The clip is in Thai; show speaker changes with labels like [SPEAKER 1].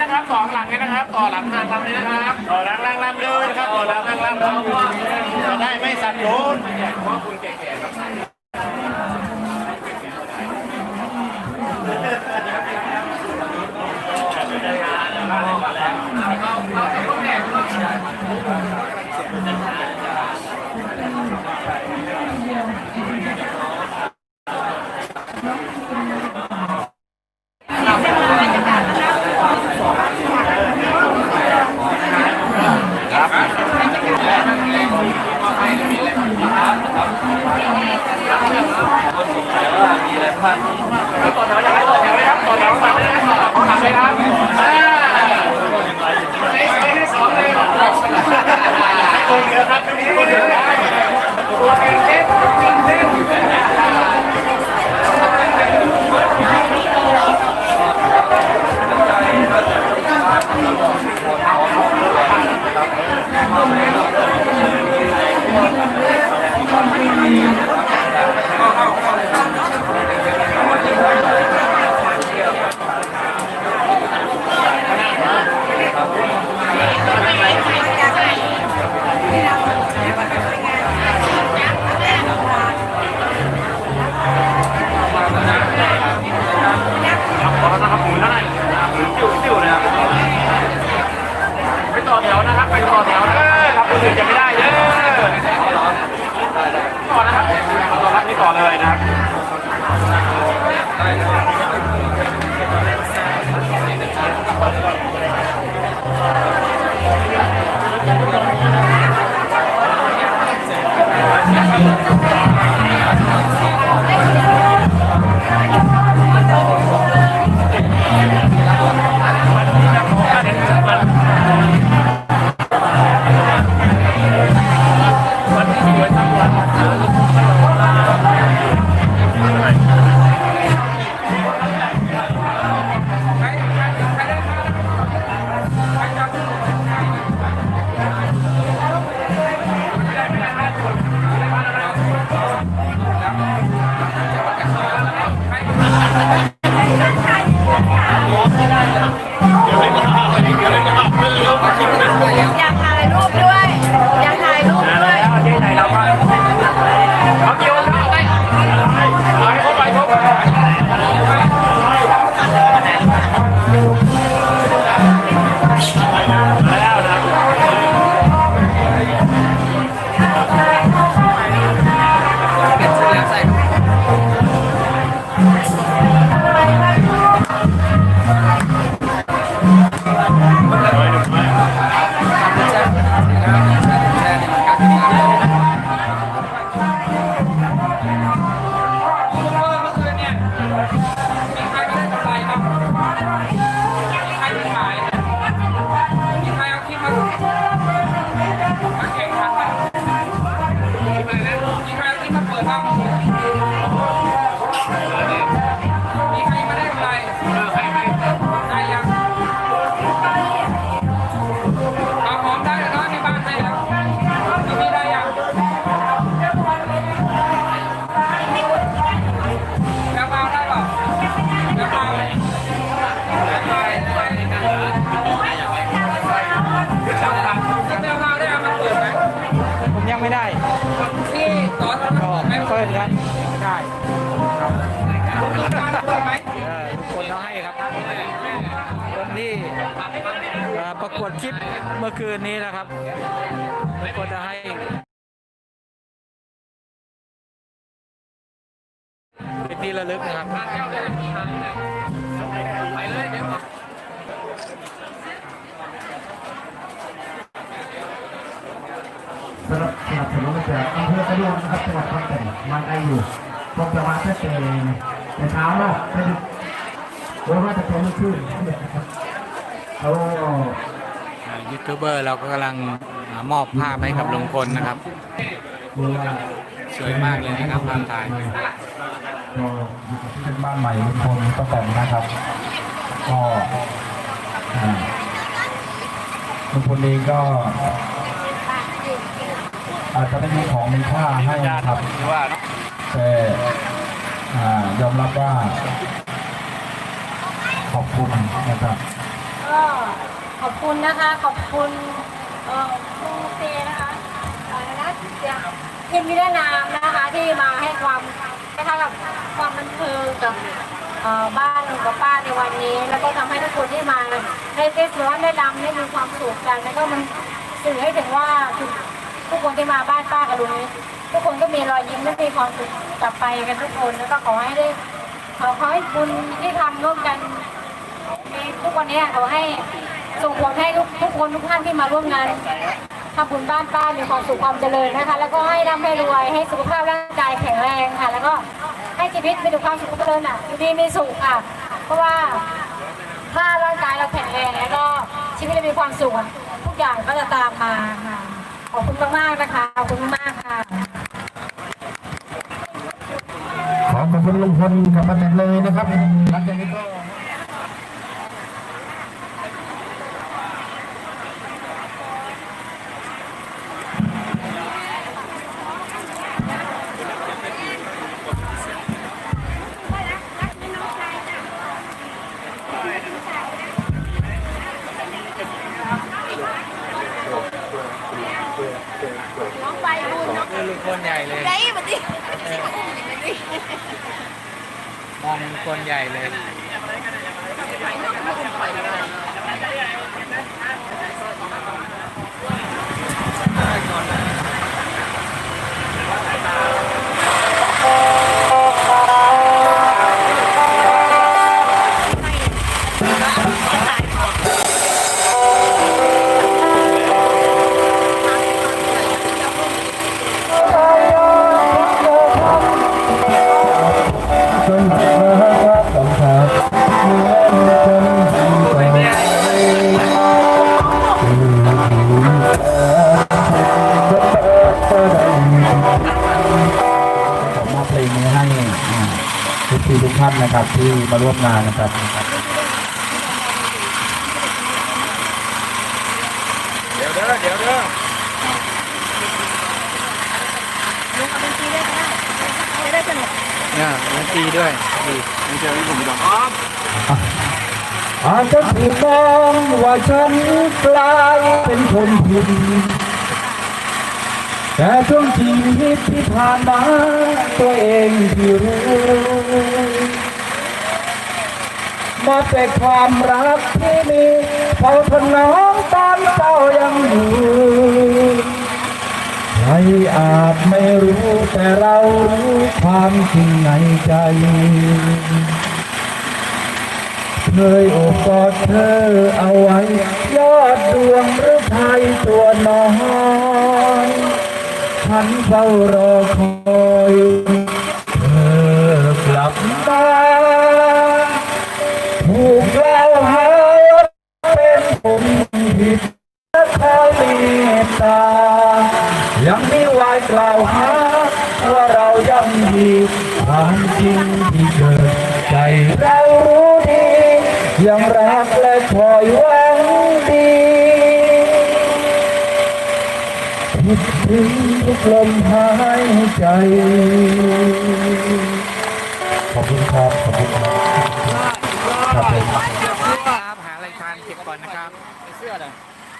[SPEAKER 1] นะครับ
[SPEAKER 2] ต่อข้างหลังเลยนะครับ ต่อหลังทางลำเลยนะครับ ต่อหลังล่างลำเลยนะครับ ต่อหลังล่างลำจะได้ไม่สั่นโดนเพราะคุณแก่ๆครับต่อ Come on, come on. เปิดครับไม่ได้ครับทุกคนต้องให้ครับคนที่ประกวดคลิปเมื่อคืนนี้นะครับทุกคนจะให้เป็นที่ระลึกนะครับ
[SPEAKER 3] สนับสนับสนุนมาจากอำเภอกระดวงนะครับจังหวัดขอนแก่นมาได้อยู่พบจะมาตั้งแต่แต่เช้าเนาะไปดึกโอ้ยว่าจะเป็นขึ้นนะครับเขา
[SPEAKER 1] อ่ายูทูบเบอร์เราก็กำลังอ่าามอบภาพให้กับลุงพลนะครับ
[SPEAKER 4] ดูว่า
[SPEAKER 1] สวยมากเลยนะครับภาพถ่าย
[SPEAKER 4] ก็เป็นบ้านใหม่ลุงพลป้าแตนนะครับ ก็อ่าลุงพลเองก็ อาจจะไม่มีของมีค่าให้นะครับ
[SPEAKER 1] ว่าเนาะ
[SPEAKER 4] แต่อ่ายอมรับว่าขอบคุณนะครับ
[SPEAKER 5] ก็ขอบคุณนะคะ ขอบคุณเอ่อครูเตนะคะเอ่อนะเสียงเพียนวิรนามนะคะที่มาให้ความคล้ายๆกับความบันเทิงกับเอ่อบ้านลุงกับป้าในวันนี้ แล้วก็ทำให้ทุกคนที่มาได้เต้นร้อนได้รำได้มีความสุขกันแล้วก็มันสื่อให้ถึงว่าทุก ทุกคนที่มาบ้านป้ากับลุงนี้ทุกคนก็มีรอยยิ้มและมีความสุขกลับไปกันทุกคนแล้วก็ขอให้ได้ขอขอให้บุญที่ทำร่วมกันทุกวันนี้ขอให้ส่งผลให้ทุกทุกคนทุกท่านที่มาร่วมงานทำบุญบ้านป้ามีความสุขความเจริญนะคะ แล้วก็ให้ร่ำให้รวยให้สุขภาพร่างกายแข็งแรงค่ะ แล้วก็ให้ชีวิตมีแต่ความสุขเจริญอะดีมีสุขค่ะ เพราะว่าถ้าร่างกายเราแข็งแรงแล้วก็ชีวิตเรามีความสุขอะทุกอย่างก็จะตามมาค่ะ ขอบคุณมากมากนะคะ ขอบคุณมากค่ะ
[SPEAKER 4] ขอขอบคุณลุงพลกับป้าแตนเลยนะครับ
[SPEAKER 6] ม
[SPEAKER 1] องคนใหญ่เลย
[SPEAKER 4] ก่อนานนะครับที่มาร่วมงานนะครับ
[SPEAKER 1] เดี๋ยวเด้อเดี๋ยวเด้อเนี่ยดนตรีด้วยดีมันเจอที่ผมดอก
[SPEAKER 4] อาจจะถูกมองว่าฉันกลายเป็นคนผิดแต่ช่วงชีวิตที่ผ่านมาตัวเองที่รู้ มาแต่ความรักที่มีเฝ้าถนน้อมตอนเจ้ายังอยู่ใครอาจไม่รู้แต่เรารู้ความจริงในใจ เคยโอบกอดเธอเอาไว้ ยอดดวงหรือไทยตัวน้อยฉันเฝ้ารอคอย คอยหวังดีคิดถึงทุกลมหายใจ ขอบคุณครับ ขอบคุณครับ ครับผม
[SPEAKER 1] ครับหาอะไรทานเก็บก่อนนะครับเสื้อเลย